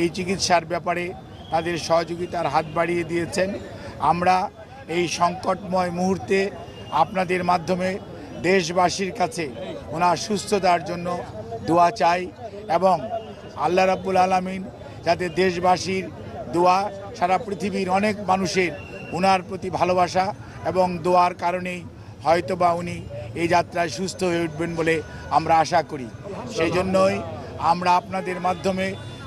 এই চিকিৎসার ব্যাপারে তাদের সহযোগিতার হাত বাড়িয়ে দিয়েছেন। আমরা এই সংকটময় মুহূর্তে আপনাদের মাধ্যমে দেশবাসীর কাছে ওনার সুস্থতার জন্য দোয়া চাই এবং আল্লাহ রাব্বুল আলমিন যাতে দেশবাসীর দোয়া সারা পৃথিবীর অনেক মানুষের ওনার প্রতি ভালোবাসা এবং দোয়ার কারণেই হয়তোবা উনি এই যাত্রায় সুস্থ হয়ে উঠবেন বলে আমরা আশা করি। সেই জন্যই আমরা আপনাদের মাধ্যমে